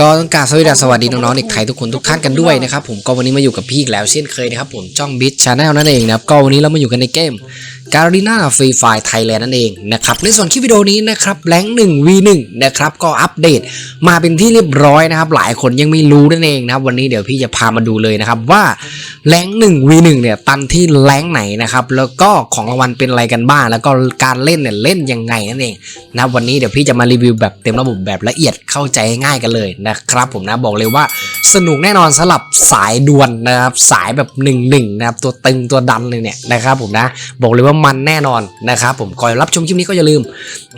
ก็ต้องการสวัสดีสวัสดีน้องๆเด็กไทยทุกคนทุกท่านกันด้วยนะครับผมก็วันนี้มาอยู่กับพี่อีกแล้วเช่นเคยนะครับผมจ้องบิชชาแนลนั่นเองนะครับก็วันนี้เรามาอยู่กันในเกม การีนาฟรีไฟไทยแลนด์นั่นเองนะครับในส่วนคลิปวิดีโอนี้นะครับแรงหนึ่ง V1 นะครับก็อัปเดตมาเป็นที่เรียบร้อยนะครับ หลายคนยังไม่รู้นั่นเองนะครับวันนี้เดี๋ยวพี่จะพามาดูเลยนะครับว่าแรงหนึ่ง V1 เนี่ยตันที่แรงไหนนะครับแล้วก็ของรางวัลเป็นอะไรกันบ้าง แล้วก็การเล่นเนี่ยเล่นยังไงนั่นเองนะวันนี้เดี๋ยวพี่จะมารีวิวแบบเต็มระบบแบบละเอียดเข้าใจง่ายกันเลยนะครับผมนะบอกเลยว่าสนุกแน่นอนสำหรับสายดวลนะครับสายแบบหนึ่งหนึ่งนะครับตัวตึงตัวดันเลยเนี่ยนะครับผมนะบอกเลยว่ามันแน่นอนนะครับผมก่อนรับชมคลิปนี้ก็อย่าลืม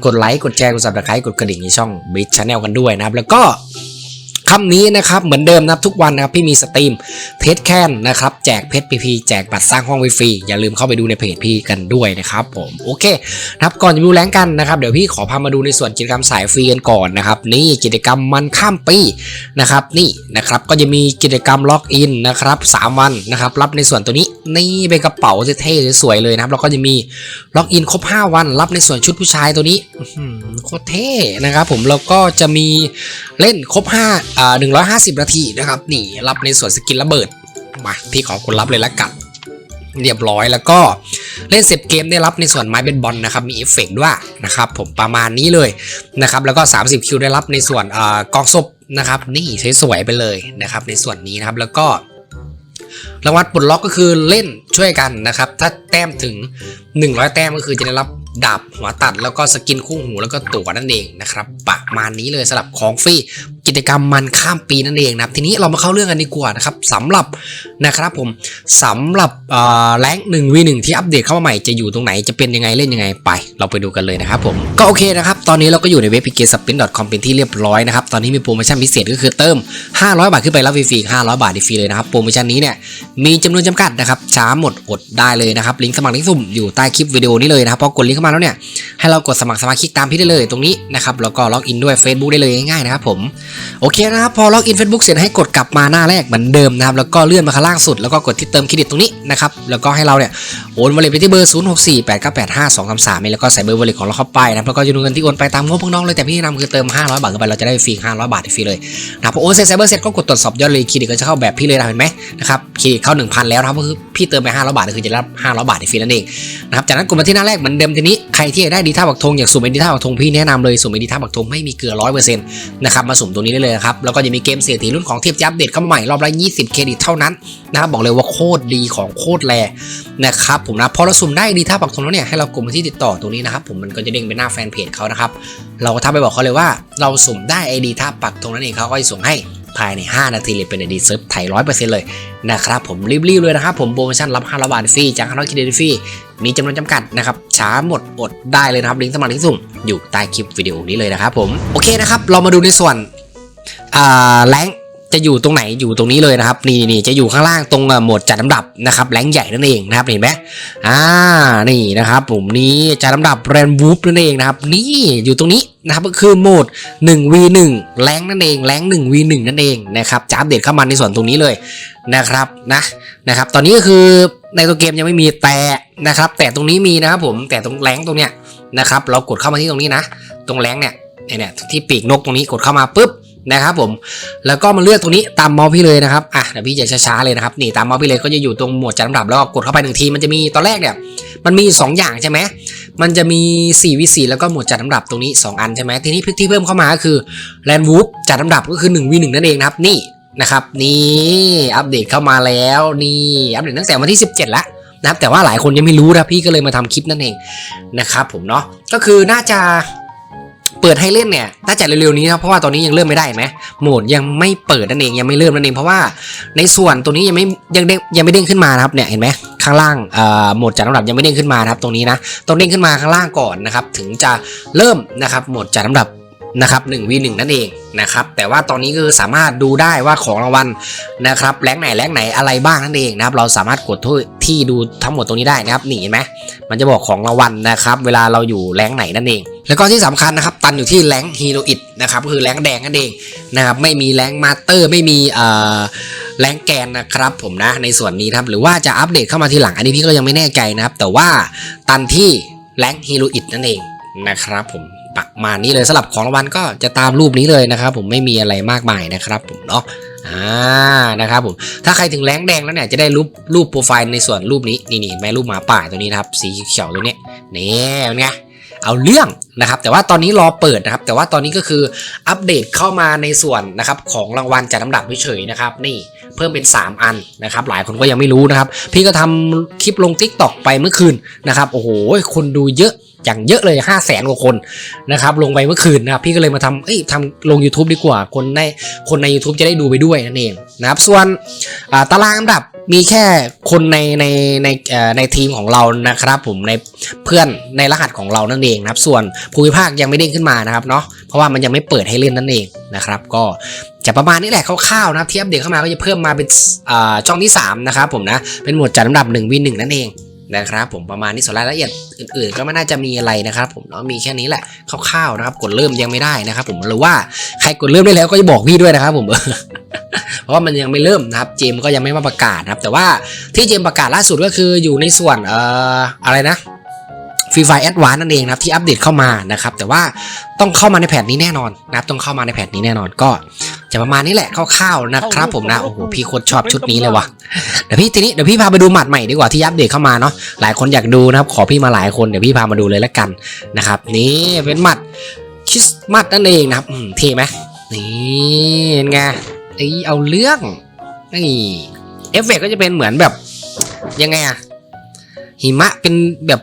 กดไลค์กดแชร์กดซับสไครต์กดกระดิ่งในช่อง b i t Channel กันด้วยนะครับแล้วก็ คำนี้นะครับเหมือนเดิมนะครับทุกวันนะครับพี่มีสตรีมเทสแคนนะครับแจกเพชรพีพีแจกบัตรสร้างห้องฟรีอย่าลืมเข้าไปดูในเพจพี่กันด้วยนะครับผมโอเคนะครับก่อนจะดูแรงกันนะครับเดี๋ยวพี่ขอพามาดูในส่วนกิจกรรมสายฟรีกันก่อนนะครับนี่กิจกรรมมันข้ามปีนะครับนี่นะครับก็จะมีกิจกรรมล็อกอินนะครับ3วันนะครับรับในส่วนตัวนี้นี่เป็นกระเป๋าเท่ๆสวยๆเลยนะครับแล้วก็จะมีล็อกอินครบ 5 วัน รับในส่วนชุดผู้ชายตัวนี้โคตรเท่นะครับผมแล้วก็จะมีเล่นครบ 5อ่า150นาทีนะครับ นี่รับในส่วนสกินระเบิด มาพี่ขอคนรับเลยละกัน เรียบร้อยแล้วก็เล่นเสร็จเกมได้รับในส่วนไม้เบนบอลนะครับ มีเอฟเฟกต์ด้วยนะครับผมประมาณนี้เลยนะครับ แล้วก็ 30คิวได้รับในส่วนอ่ากองศพนะครับ นี่สวยๆไปเลยนะครับ ในส่วนนี้นะครับแล้วก็รางวัลปลดล็อกก็คือเล่นช่วยกันนะครับ ถ้าแต้มถึง 100 แต้มก็คือจะได้รับดาบหัวตัด แล้วก็สกินคู่หูแล้วก็ตั๋วนั่นเองนะครับประมาณนี้เลยสำหรับของฟรี กิจกรรมมันข้ามปีนั่นเองนะครับทีนี้เรามาเข้าเรื่องกันดีกว่านะครับสำหรับนะครับผมสำหรับแรงหนึ่งวีหนึ่งที่อัปเดตเข้ามาใหม่จะอยู่ตรงไหนจะเป็นยังไงเล่นยังไงไป เราไปดูกันเลยนะครับผมก็โอเคนะครับตอนนี้เราก็อยู่ในเว็บ p k s p i n c o m เป็นที่เรียบร้อยนะครับตอนนี้มีโปรโมชั่นพิเศษก็คือเติม 500 บาทขึ้นไปรับฟรีๆ500 บาทฟรีเลยนะครับโปรโมชั่นนี้เนี่ยมีจำนวนจำกัดนะครับช้าหมดอดได้เลยนะครับลิงก์สมัครลิงก์สุ่มอยู่ใต้คลิปวิดีโอนี้เลยนะครับพอกดลิงก์เข้ามาแล้วเนี่ยให้เรากดสมัครสมาชิกตามพี่ได้เลยตรงนี้นะครับแล้วก็ล็อกอินด้วย Facebook ได้เลยง่ายๆนะครับผมโอเคนะครับพอล็อกอิน Facebook เสร็จให้กดกลับมาหน้าแรกเหมือนเดิมนะครับแล้วก็เลื่อนมาข้างล่างสุดแล้วก็กดที่เติมเครดิตตรงนี้นะครับแล้วก็ให้เราเนี่ยโอนวอลเล็ตไปที่เบอร์0 6 4 8 9 8 5 2 3 3แล้วก็ใส่เบอร์วอลเล็ตของเราเข้าไปนะแล้วก็จำนวนเงินที่โอนไปตามงบพวกน้องเลยแต่พี่แนะนำคือเติม 500 บาทเข้าไปเราจะได้ฟรี500 บาทฟรีเลยนะพอโอนเสร็จใส่เบอร์เสร็จก็กดตรวจสอบยอดเลยเครดิตก็จะเข้าแบบพี่เลยนะเห็นไหมนะครับเครดิตเข้า 1,000 แล้วนะครับก็คือพี่เติมไป500บาทก็คือจะรับ500บาทฟรีนั่นเองนะครับจากนั้นกดมาที่หน้าแรกเหมือนเดิมทีนี้ใครที่ได้ดีท่าบักธงอยากสุ่มเป็นดีท่าบักธงพี่แนะนำเลยสุ่มเป็นดีท่าบักธงไม่มีเกลือ100%นะครับมาสุ่มตัวนี้ได้เลยครับ แล้วก็จะมีเกมเศรษฐีรุ่นของเทพยับเด็ดเข้ามาใหม่รอบละ 20 เครดิตเท่านั้นนะครับบอกเลยว่าโคตรดีของโคตรแรนะครับผมนะพอเราสุ่มได้ดีท่าบักธงแล้วเนี่ยให้เรากดมที่ติดต่อตรงนี้นะครับผมมันก็จะเด้งไปหน้าแฟนเพจเขานะครับเราก็ทักไปบอกเขาเลยว่าเราสุ่มได้ไอดีท่าปักธงนั่นเองเขาก็จะส่งให้ภายใน 5 นาทีเลยเป็นไอดีเซิร์ฟไทย100%เลยนะครับผมรีบๆเลยนะครับผมโปรโมชั่นรับ500บาทฟรีจาก500เครดิตฟรีมีจำนวนจำกัดนะครับช้าหมดอดได้เลยนะครับลิงก์สมัครลิงก์สุ่มอยู่ใต้คลิปวิดีโอนี้เลยนะครับผมโอเคนะครับเรามาดูในส่วน แรงจะอยู่ตรงไหนอยู่ตรงนี้เลยนะครับนี่นี่จะอยู่ข้างล่างตรงหมวดจัดลำดับนะครับแรงใหญ่นั่นเองนะครับเห็นไหมอ่านี่นะครับผมนี้จัดลำดับแรนวูฟนั่นเองนะครับนี่อยู่ตรงนี้นะครับก็คือโหมด 1v1 แรงนั่นเองแรง 1v1 นั่นเองนะครับจะอัปเดตเข้ามาในส่วนตรงนี้เลยนะครับนะนะครับตอนนี้ก็คือในตัวเกมยังไม่มีแต่นะครับ แต่ตรงนี้มีนะครับผมแต่ตรงแรงตรงเนี้ยนะครับเรากดเข้ามาที่ตรงนี้นะ ตรงแรงเนี่ยเนี่ยที่ปีกนกตรงนี้กดเข้ามาปุ๊บ นะครับผม แล้วก็มาเลือกตรงนี้ตามเมาส์พี่เลยนะครับ อะเดี๋ยวพี่จะช้าๆเลยนะครับ นี่ตามเมาส์พี่เลยก็จะอยู่ตรงหมวดจัดลำดับแล้วกกดเข้าไปหนึ่งทีมันจะมีตอนแรกเนี่ย มันมี 2 อย่างใช่ไหมมันจะมี 4 วิ4แล้วก็หมวดจัดลำดับตรงนี้ 2 อันใช่ไหมทีนี้ที่เพิ่มเข้ามาก็คือแลนวูฟจัดลำดับก็คือ1 v 1นั่นเองนะครับนี่นะครับนี่อัปเดตเข้ามาแล้วนี่อัปเดตตั้งแต่วันที่ 17แล้วนะครับแต่ว่าหลายคนยังไม่รู้นะพี่ก็เลยมาทำคลิปนั่นเองนะครับผมเนาะก็คือน่าจะ เปิดให้เล่นเนี่ยน่าจะเร็วๆนี้นะเพราะว่าตอนนี้ยังเริ่มไม่ได้นไหมโหมดยังไม่เปิดนั่นเองยังไม่เริ่มนั่นเองเพราะว่าในส่วนตัวนี้ยังไม่ยังเด้งยังไม่เด้งขึ้นมานะครับเนี่ยเห็นไหมข้างล่างโหมดจัดลำดับยังไม่เด้งขึ้นมานะครับตรงนี้นะต้องเด้งขึ้นมาข้างล่างก่อนนะครับถึงจะเริ่มนะครับโหมดจัดลำดับ นะครับ1 v 1นั่นเองนะครับแต่ว่าตอนนี้คือสามารถดูได้ว่าของรางวัลนะครับแรงไหนแรงไหนอะไรบ้างนั่นเองนะครับเราสามารถกดที่ดูทั้งหมดตรงนี้ได้นะครับนี่เห็นไหมมันจะบอกของรางวัลนะครับเวลาเราอยู่แรงไหนนั่นเอง แล้วก็ที่สำคัญนะครับตันอยู่ที่แรงฮีโรอิดนะครับก็คือแรงแดงนั่นเองนะครับไม่มีแรงมาสเตอร์ไม่มีเอ่อแรงแกนนะครับผมนะในส่วนนี้ครับหรือว่าจะอัปเดตเข้ามาทีหลังอันนี้พี่ก็ยังไม่แน่ใจนะครับแต่ว่าตันที่แรงฮีโรอิดนั่นเองนะครับผม ประมาณนี้เลยสำหรับของรางวัลก็จะตามรูปนี้เลยนะครับ ผมไม่มีอะไรมากมายนะครับ ผมเนาะอ่านะครับผมถ้าใครถึงแรงแดงแล้วเนี่ยจะได้รูปรูปโปรไฟล์ในส่วนรูปนี้นี่นี่แม่รูปหมาป่าตัวนี้นะครับสีเขียวตัวนี้นี่เป็นไงเอาเรื่องนะครับ แต่ว่าตอนนี้รอเปิดนะครับ แต่ว่าตอนนี้ก็คืออัปเดตเข้ามาในส่วนนะครับของรางวัลจัดลำดับเฉยๆนะครับ นี่เพิ่มเป็น 3 อันนะครับ หลายคนก็ยังไม่รู้นะครับ พี่ก็ทำคลิปลง t ิ k t o k ไปเมื่อคืนนะครับ โอ้โหคนดูเยอะ อย่างเยอะเลย5 0 0แสนกว่าคนนะครับลงไปเมื่อคืนนะครับพี่ก็เลยมาทำเอ้ยทำลง YouTube ดีกว่าคนในคนใน YouTube จะได้ดูไปด้วยนั่นเองนะครับส่วนตารางอันดับมีแค่คนในในในในทีมของเรานะครับผมในเพื่อนในรหัสของเรานั่นเองนะครับ ส่วนภูมิภาคยังไม่เด้งขึ้นมานะครับเนาะเพราะว่ามันยังไม่เปิดให้เล่นนั่นเองนะครับ ก็จะประมาณนี้แหละคร่าวๆนะครับที่อัปเดตเข้ามาก็จะเพิ่มมาเป็นช่องที่3นะครับผมนะเป็นหมวดจัดลำดับ1 v 1นั่นเอง นะครับผมประมาณนี้ส่วนรายละเอียดอื่นๆ ก็ไม่น่าจะมีอะไรนะครับผมเนาะมีแค่นี้แหละคร่าวๆนะครับ กดเริ่มยังไม่ได้นะครับ ผมหรือว่าใครกดเริ่มได้แล้วก็จะบอกพี่ด้วยนะครับ ผมเพราะมันยังไม่เริ่มนะครับ เจมก็ยังไม่มาประกาศนะครับ แต่ว่าที่เจมประกาศล่าสุดก็คืออยู่ในส่วนเอ่ออะไรนะ ฟรีไฟแอดวานนั่นเองนะครับที่อัปเดตเข้ามานะครับแต่ว่าต้องเข้ามาในแผนนี้แน่นอนนะครับต้องเข้ามาในแผนนี้แน่นอนก็จะประมาณนี้แหละคร่าวๆนะครับผมนะโอ้โหพี่โคตรชอบชุดนี้เลยว่ะเดี๋ยวพี่ทีนี้เดี๋ยวพี่พาไปดูหมัดใหม่ดีกว่าที่อัปเดตเข้ามาเนาะหลายคนอยากดูนะครับขอพี่มาหลายคนเดี๋ยวพี่พามาดูเลยละกันนะครับนี่เป็นหมัดคริสต์มาสนั่นเองนะครับอืมเท่ไหมนี่เป็นไงไอยเอาเรื่องนี่เอฟเฟกต์ก็จะเป็นเหมือนแบบยังไงอะหิมะเป็นแบบ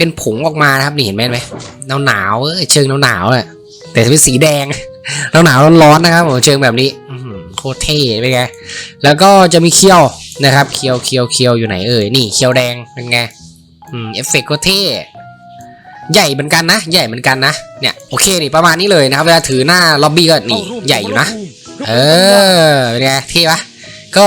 เป็นผงออกมานะครับนี่เห็นไหมไหมหนาวหนาวๆเอ้ยเชิงหนาวหนาวๆอะแต่เป็นสีแดงหนาวหนาวร้อนๆนะครับผมเชิงแบบนี้โคตรเท่เป็นไงแล้วก็จะมีเคี้ยวนะครับเคี้ยวเคี้ยวเคี้ยวอยู่ไหนเอ่ยนี่เคี้ยวแดงเป็นไงอืมเอฟเฟกต์ก็เท่ใหญ่เหมือนกันนะ ใหญ่เหมือนกันนะเนี่ยโอเคนี่ประมาณนี้เลยนะครับเวลาถือหน้าล็อบบี้ก็นี่ใหญ่อยู่นะ เออเป็นไงเท่ปะก็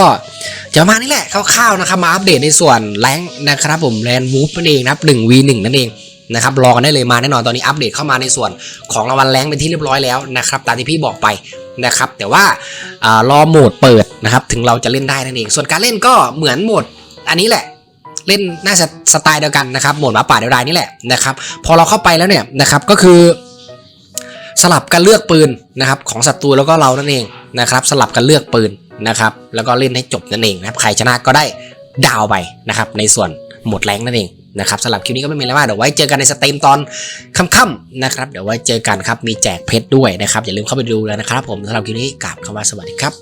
จะมานี้แหละคร่าวๆนะครับมาอัปเดตในส่วนแรงนะครับผมแลนวูฟนั่นเองนะครับ1 v 1นั่นเองนะครับรอกันได้เลยมาแน่นอนตอนนี้อัปเดตเข้ามาในส่วนของรางวัลแรงเป็นที่เรียบร้อยแล้วนะครับตามที่พี่บอกไปนะครับแต่ว่าอ่ารอโหมดเปิดนะครับถึงเราจะเล่นได้นั่นเอง ส่วนการเล่นก็เหมือนโหมดอันนี้แหละเล่นน่าจะสไตล์เดียวกันนะครับโหมดหมาป่าเดียวดายนี่แหละนะครับพอเราเข้าไปแล้วเนี่ยนะครับก็คือ สลับกันเลือกปืนนะครับของศัตรูแล้วก็เรานั่นเองนะครับสลับกันเลือกปืน นะครับ แล้วก็เล่นให้จบนั่นเองนะครับ ใครชนะก็ได้ดาวไปนะครับ ในส่วนหมดแรงนั่นเองนะครับสำหรับคลิปนี้ก็ไม่มีอะไรมากเดี๋ยวไว้เจอกันในสตรีมตอนค่ำๆนะครับ เดี๋ยวไว้เจอกันครับ มีแจกเพชรด้วยนะครับ อย่าลืมเข้าไปดูเลยนะครับ ผมสำหรับคลิปนี้กราบคำว่าสวัสดีครับ